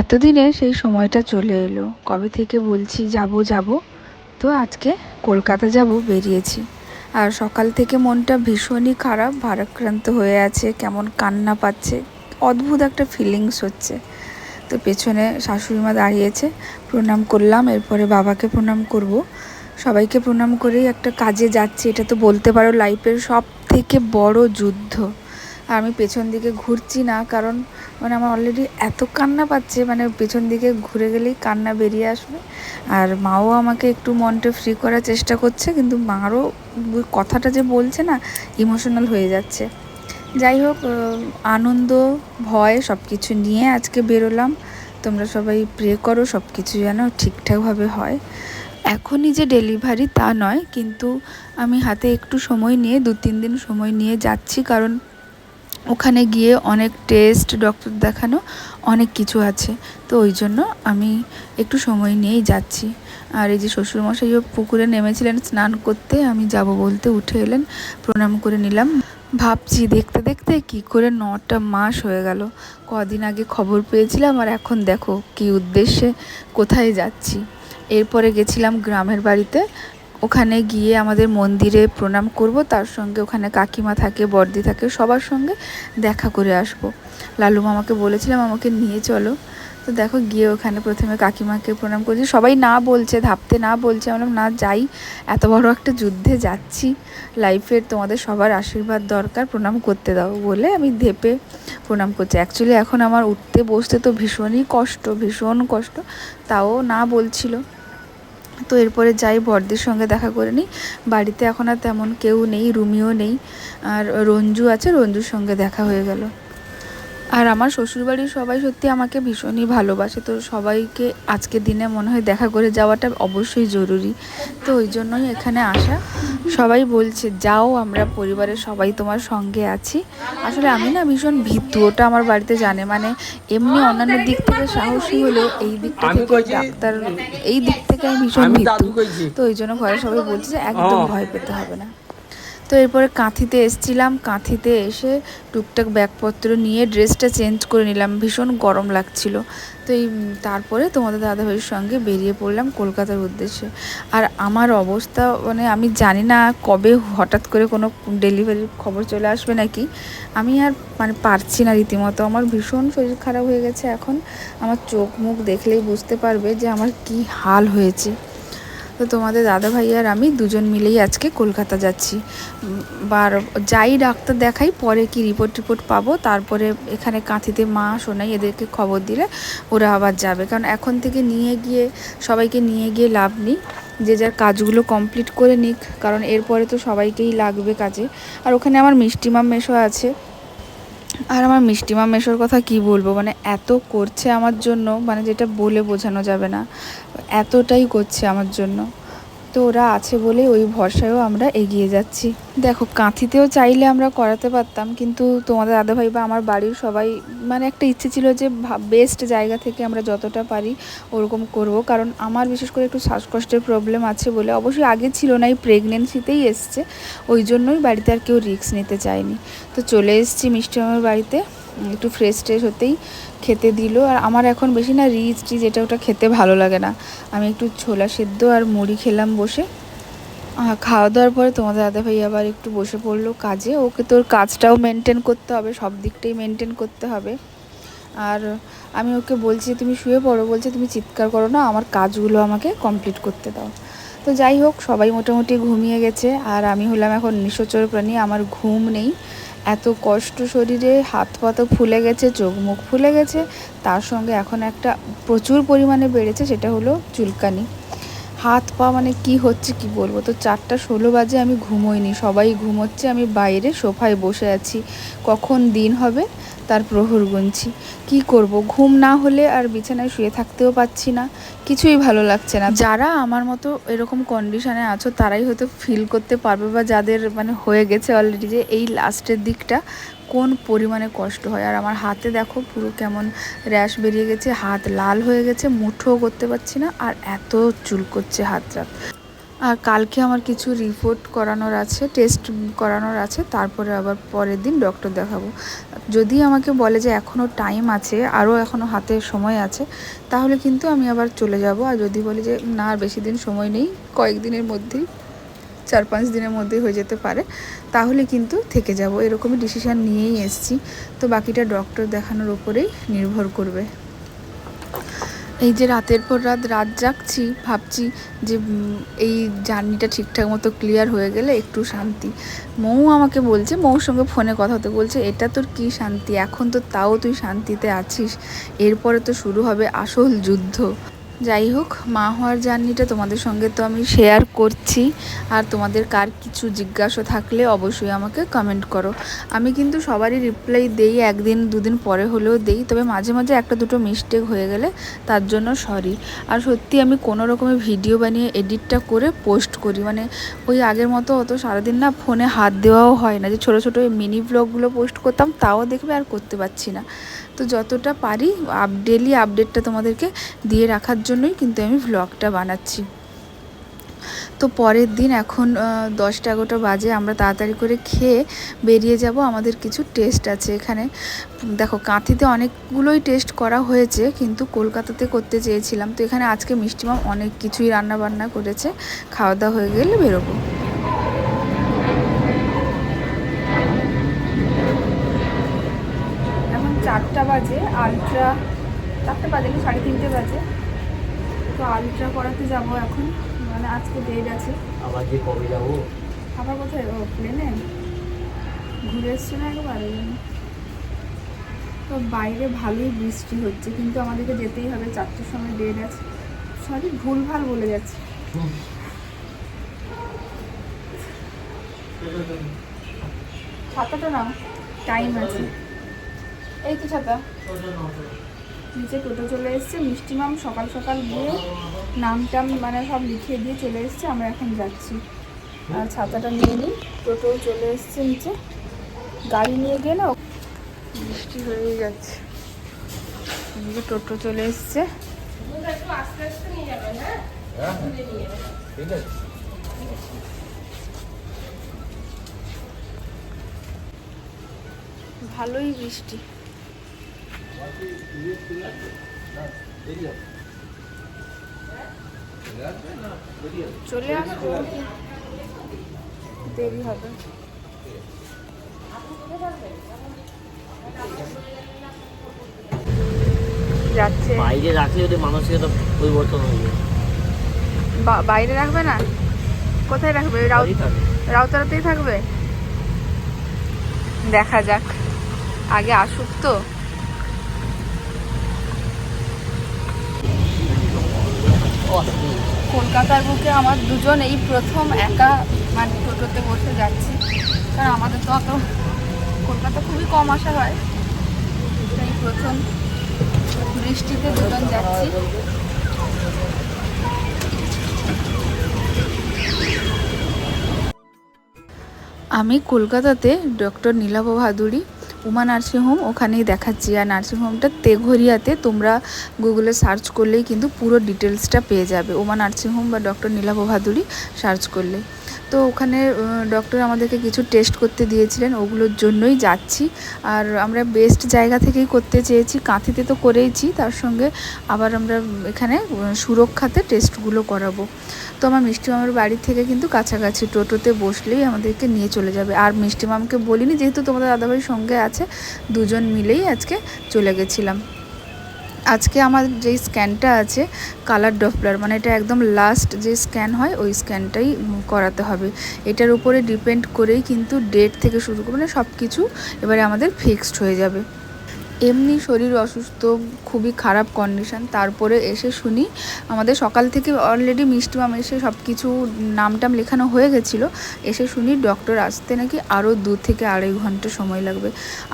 এতদিনে সেই সময়টা চলে এলো। কবে থেকে বলছি, যাব যাব? তো আজকে কলকাতা যাব, বেরিয়েছি। আর সকাল থেকে মনটা ভীষণই খারাপ, ভারাক্রান্ত হয়ে আছে, কেমন কান্না পাচ্ছে, অদ্ভুত একটা ফিলিংস হচ্ছে। তো পেছনে শাশুড়িমা দাঁড়িয়েছে, প্রণাম করলাম, এরপরে বাবাকে প্রণাম করব। সবাইকে প্রণাম করেই একটা কাজে যাচ্ছি, এটা তো বলতে পারো লাইফের সব থেকে বড় যুদ্ধ। আমি পেছন দিকে ঘুরছি না, কারণ মানে আমার অলরেডি এত কান্না পাচ্ছে মানে পেছন দিকে ঘুরে গেলেই কান্না বেরিয়ে আসবে। আর মাও আমাকে একটু মনটা ফ্রি করার চেষ্টা করছে, কিন্তু মারও কথাটা যে বলছে না ইমোশনাল হয়ে যাচ্ছে। যাই হোক আনন্দ, ভয় সব কিছু নিয়ে আজকে বেরোলাম। তোমরা সবাই প্রে করো সব কিছু যেন ঠিকঠাকভাবে হয়। এখনই যে ডেলিভারি তা নয়, কিন্তু আমি হাতে একটু সময় নিয়ে দু তিন দিন সময় নিয়ে যাচ্ছি, কারণ ওখানে গিয়ে অনেক টেস্ট, ডক্টর দেখানো, অনেক কিছু আছে। তো ওই জন্য আমি একটু সময় নিয়েই যাচ্ছি। আর এই যে শ্বশুরমশাইও পুকুরে নেমেছিলেন স্নান করতে, আমি যাব বলতে উঠে এলেন, প্রণাম করে নিলাম। ভাবছি দেখতে দেখতে কি করে নটা মাস হয়ে গেল। কদিন আগে খবর পেয়েছিলাম আর এখন দেখো কি উদ্দেশ্যে কোথায় যাচ্ছি। এরপরে গেছিলাম গ্রামের বাড়িতে ওখানে গিয়ে আমাদের মন্দিরে প্রণাম করব, তার সঙ্গে ওখানে কাকিমা থাকে, বর্দি থাকে, সবার সঙ্গে দেখা করে আসব। লালু মামাকে বলেছিলাম, আমাকে নিয়ে চলো। তো দেখো, গিয়ে ওখানে প্রথমে কাকিমাকে প্রণাম করছি। সবাই না বলছে ধাপতে না বলছে, আমরা না, যাই। এত বড় একটা যুদ্ধে যাচ্ছি। লাইফের তোমাদের সবার আশীর্বাদ দরকার, প্রণাম করতে দাও বলে আমি ধেপে প্রণাম করছি। অ্যাকচুয়ালি এখন আমার উঠতে, বসতে তো ভীষণই কষ্ট, ভীষণ কষ্ট। তাও না বলছিল। তো এরপরে যাই, বরদের সঙ্গে দেখা করে নিই। বাড়িতে এখন আর তেমন কেউ নেই, রুমিও নেই। আর রঞ্জু আছে, রঞ্জুর সঙ্গে দেখা হয়ে গেল। আর আমার শ্বশুরবাড়ির সবাই সত্যি আমাকে ভীষণই ভালোবাসে তো সবাইকে আজকের দিনে মনে হয় দেখা করে যাওয়াটা অবশ্যই জরুরি। তো ওই জন্যই এখানে আসা। সবাই বলছে যাও আমরা পরিবারের সবাই তোমার সঙ্গে আছি। আসলে আমি না ভীষণ ভীতু ওটা আমার বাড়িতে জানে। মানে এমনি অন্যান্য দিক থেকে সাহসী হলেও এই দিকটা থেকে ডাক্তার এই দিক থেকে আমি ভীষণ ভীতু। তো ওই জন্য ঘরে সবাই বলছে যে একদম ভয় পেতে হবে না। তো এরপরে কাঁথিতে এসছিলাম। কাঁথিতে এসে টুকটাক ব্যাগপত্র নিয়ে ড্রেসটা চেঞ্জ করে নিলাম। ভীষণ গরম লাগছিল। তো এই তারপরে তোমাদের দাদাভাইয়ের সঙ্গে বেরিয়ে পড়লাম কলকাতার উদ্দেশ্যে। আর আমার অবস্থা মানে আমি জানি না কবে হঠাৎ করে কোনো ডেলিভারির খবর চলে আসবে নাকি। আমি আর মানে পারছি না রীতিমতো। আমার ভীষণ শরীর খারাপ হয়ে গেছে এখন। আমার চোখ মুখ দেখলেই বুঝতে পারবে যে আমার কি হাল হয়েছে। তো তোমাদের দাদা ভাই আর আমি দুজন মিলেই আজকে কলকাতা যাচ্ছি। বার, যাই ডাক্তার দেখাই, পরে কি রিপোর্ট টিপোর্ট পাবো, তারপরে এখানে কাঁথিতে মা শোনাই এদেরকে খবর দিলে ওরা আবার যাবে। কারণ এখন থেকে নিয়ে গিয়ে, সবাইকে নিয়ে গিয়ে লাভ নেই। যে যার কাজগুলো কমপ্লিট করে নিক, কারণ এরপরে তো সবাইকেই লাগবে কাজে। আর ওখানে আমার মিষ্টিমাম মেশো আছে। আর আমার মিষ্টিমা মেশোর কথা কি বলব? মানে এত করছে আমার জন্য মানে যেটা বলে বোঝানো যাবে না। এতটাই করছে আমার জন্য। তো ওরা আছে বলে ওই ভরসায়ও আমরা এগিয়ে যাচ্ছি। দেখো, কাঁথিতেও চাইলে আমরা করাতে পারতাম, কিন্তু তোমাদের দাদাভাই বা আমার বাড়ির সবাই মানে একটা ইচ্ছে ছিল যে বেস্ট জায়গা থেকে আমরা যতটা পারি ওরকম করব। কারণ আমার বিশেষ করে একটু শ্বাসকষ্টের প্রবলেম আছে বলে অবশ্যই আগে ছিল না, এই প্রেগনেন্সিতেই এসছে। ওই জন্যই বাড়িতে আর কেউ রিস্ক নিতে চায়নি। তো চলে এসেছি মিষ্টি আমার বাড়িতে। একটু ফ্রেশ ট্রেশ হতেই খেতে দিল। আর আমার এখন বেশি না রিচ টিচ এটা ওটা খেতে ভালো লাগে না। আমি একটু ছোলা সেদ্ধ আর মুড়ি খেলাম বসে। খাওয়া দাওয়ার পরে তোমাদের দাদা ভাই আবার একটু বসে পড়ল কাজে। ওকে তোর কাজটাও মেনটেন করতে হবে, সব দিকটাই মেনটেন করতে হবে। আর আমি ওকে বলছি, তুমি শুয়ে পড়ো। বলছে, তুমি চিৎকার করো না, আমার কাজগুলো আমাকে কমপ্লিট করতে দাও। তো যাই হোক, সবাই মোটামুটি ঘুমিয়ে গেছে। আর আমি হলাম এখন নিশোচর প্রাণী, আমার ঘুম নেই। এত কষ্ট শরীরে হাত পাতা ফুলে গেছে, চোখ মুখ ফুলে গেছে, তার সঙ্গে এখন একটা প্রচুর পরিমাণে বেড়েছে, সেটা হলো চুলকানি। হাত পা মানে কি হচ্ছে কি বলব? তো চারটা ষোলো বাজে আমি ঘুমোইনি, সবাই ঘুমোচ্ছে, আমি বাইরে সোফায় বসে আছি। কখন দিন হবে? তার প্রহর গুনছি। কি করব? ঘুম না হলে আর বিছানায় শুয়ে থাকতেও পাচ্ছি না। কিছুই ভালো লাগছে না। যারা আমার মতো এরকম কন্ডিশনে আছো, তারাই হয়তো ফিল করতে পারবে বা যাদের মানে হয়ে গেছে অলরেডি যে এই লাস্টের দিকটা কোন পরিমাণে কষ্ট হয়। আর আমার হাতে দেখো পুরো কেমন র্যাশ বেরিয়ে গেছে, হাত লাল হয়ে গেছে, মুঠোও করতে পারছি না, আর এত চুল করছে হাতটা আর কালকে আমার কিছু রিপোর্ট করানোর আছে টেস্ট করানোর আছে, তারপরে আবার পরের দিন ডক্টর দেখাবো। যদি আমাকে বলে যে এখনও টাইম আছে, আরও এখনও হাতে সময় আছে, তাহলে কিন্তু আমি আবার চলে যাব। আর যদি বলে যে না, আর বেশি দিন সময় নেই কয়েকদিনের মধ্যেই, চার পাঁচ দিনের মধ্যেই হয়ে যেতে পারে, তাহলে কিন্তু থেকে যাব। এরকমই ডিসিশান নিয়েই এসছি। তো বাকিটা ডক্টর দেখানোর ওপরেই নির্ভর করবে। এই যে রাতের পর রাত রাত জাগছি, ভাবছি যে এই জার্নিটা ঠিকঠাক মতো ক্লিয়ার হয়ে গেলে একটু শান্তি। মৌ আমাকে বলছে, মৌর সঙ্গে ফোনে কথা হতে বলছে, এটা তোর কি শান্তি? এখন তো তাও তুই শান্তিতে আছিস। এরপরে তো শুরু হবে আসল যুদ্ধ। যাই হোক, মা হওয়ার জার্নিটা তোমাদের সঙ্গে তো আমি শেয়ার করছি। আর তোমাদের কার কিছু জিজ্ঞাসা থাকলে অবশ্যই আমাকে কমেন্ট করো। আমি কিন্তু সবারই রিপ্লাই দেই, একদিন, দুদিন পরে হলেও দেই। তবে মাঝে মাঝে একটা দুটো মিস্টেক হয়ে গেলে তার জন্য সরি আর সত্যি আমি কোনো রকমের ভিডিও বানিয়ে এডিটটা করে পোস্ট করি। মানে ওই আগের মতো অত সারাদিন না ফোনে হাত দেওয়াও হয় না। যে ছোটো ছোটো মিনি ব্লগগুলো পোস্ট করতাম, তাও দেখবে আর করতে পারছি না। তো যতটা পারি, আপ ডেলি আপডেটটা তোমাদেরকে দিয়ে রাখার জন্যই কিন্তু আমি ভ্লগটা বানাচ্ছি। তো পরের দিন এখন দশটা এগারোটা বাজে, আমরা তাড়াতাড়ি করে খেয়ে বেরিয়ে যাব। আমাদের কিছু টেস্ট আছে এখানে। দেখো, কাঁথিতে অনেকগুলোই টেস্ট করা হয়েছে, কিন্তু কলকাতাতে করতে চেয়েছিলাম। তো এখানে আজকে মিষ্টিমাম অনেক কিছুই রান্না বান্না করেছে। খাওয়া দাওয়া হয়ে গেলে বেরোবো। চারটা বাজে আলট্রা চারটা বাজে কি সাড়ে তিনটে বাজে। তো আলট্রা করাতে যাব এখন মানে আজকে ডেট আছে। আবার যে কবে যাব? আবার কোথায় ও প্লেনে? ঘুরে এসছি না একবার? ওই জন্য। তো বাইরে ভালোই বৃষ্টি হচ্ছে কিন্তু আমাদেরকে যেতেই হবে চারটের সময় ডেট আছে। সরি ভুল ভালো বলে যাচ্ছে। ছাতাটা নাও টাইম আছে। এই তো ছাতা নিচে টোটো চলে এসছে, মিষ্টি মাম সকাল সকাল গিয়ে নাম টাম মানে সব লিখিয়ে দিয়ে চলে এসছে, আমরা এখন যাচ্ছি। আর ছাতাটা নিয়ে নিই টোটো চলে এসছে নিচে। গাড়ি নিয়ে না বৃষ্টি হয়ে যাচ্ছে এদিকে টোটো চলে এসছে। ভালোই বৃষ্টি চলে আসব। দেরি হবে। যাচ্ছে। বাইরে রাখলে ওদের মানসিকতা পরিবর্তন হয়ে বাইরে রাখবে না? কোথায় রাখবে। রাউতারাতেই থাকবে? দেখা যাক। আগে আসুক তো। কলকাতার বুকে আমার দুজন এই প্রথম একা মানে টোটোতে বসে যাচ্ছি। কারণ আমাদের তো অত কলকাতা খুবই কম আসা হয়। এই প্রথম বৃষ্টিতে দুজন যাচ্ছি। আমি কলকাতাতে doctor Nilabh Bhaduri Uma nursing home, ওখানেই দেখাচ্ছি। আর নার্সিংহোমটা তেঘরিয়াতে তোমরা গুগলে সার্চ করলেই কিন্তু পুরো ডিটেলসটা পেয়ে যাবে। উমা নার্সিংহোম বা ডক্টর নীলাভ ভাদুরী সার্চ করলে। তো ওখানে ডক্টর আমাদেরকে কিছু টেস্ট করতে দিয়েছিলেন, ওগুলোর জন্যই যাচ্ছি। আর আমরা বেস্ট জায়গা থেকেই করতে চেয়েছি, কাঁথিতে তো করেইছি, তার সঙ্গে আবার আমরা এখানে সুরক্ষাতে টেস্টগুলো করাবো। তো আমার মিষ্টি মামের বাড়ি থেকে কিন্তু কাছাকাছি টোটোতে বসলেই আমাদেরকে নিয়ে চলে যাবে। আর মিষ্টি মামকে বলিনি, যেহেতু তোমাদের দাদাভাইয়ের সঙ্গে আছে, দুজন মিলেই আজকে চলে গেছিলাম। আজকে আমার যেই স্ক্যানটা আছে কালার ডপলার মানে এটা একদম লাস্ট যে স্ক্যান হয়, ওই স্ক্যানটাই করাতে হবে। এটার উপরে ডিপেন্ড করেই কিন্তু ডেট থেকে শুরু করে মানে সব কিছু এবারে আমাদের ফিক্সড হয়ে যাবে। এমনি শরীর অসুস্থ, খুবই খারাপ কন্ডিশন তারপরে এসে শুনি আমাদের সকাল থেকে অলরেডি মিষ্টি মাম এসে সব কিছু নামটাম লেখানো হয়ে গেছিল। এসে শুনি ডক্টর আসতে নাকি আরও দু থেকে আড়াই ঘণ্টা সময় লাগবে।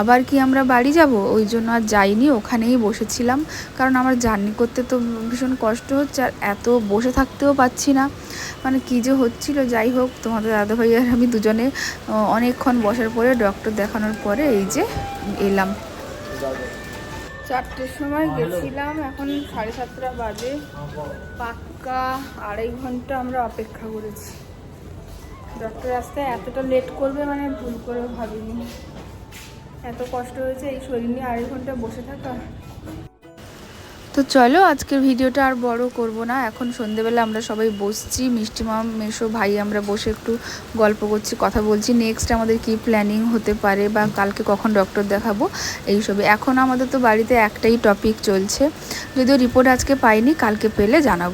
আবার কি আমরা বাড়ি যাব? ওই জন্য আর যাইনি, ওখানেই বসেছিলাম। কারণ আমার জার্নি করতে তো ভীষণ কষ্ট হচ্ছে, আর এত বসে থাকতেও পাচ্ছি না। মানে কী যে হচ্ছিল, যাই হোক, তোমাদের দাদাভাই আর আমি দুজনে অনেকক্ষণ বসার পরে ডক্টর দেখানোর পরে এই যে এলাম। চারটের সময় গেছিলাম, এখন সাড়ে সাতটা বাজে। পাক্কা আড়াই ঘণ্টা আমরা অপেক্ষা করেছি। ডক্টর আসতে এতটা লেট করবে মানে ভুল করে ভাবিনি। এত কষ্ট হয়েছে এই শরীর নিয়ে আড়াই ঘণ্টা বসে থাকা। তো চলো, আজকের ভিডিওটা আর বড় করব না। এখন সন্ধেবেলা আমরা সবাই বসছি। মিষ্টি মাম, মেশো ভাই, আমরা বসে একটু গল্প করছি, কথা বলছি। নেক্সট আমাদের কি প্ল্যানিং হতে পারে বা কালকে কখন ডক্টর দেখাবো এইসবে এখন আমাদের তো বাড়িতে একটাই টপিক চলছে। যদিও রিপোর্ট আজকে পাইনি, কালকে পেলে জানাব।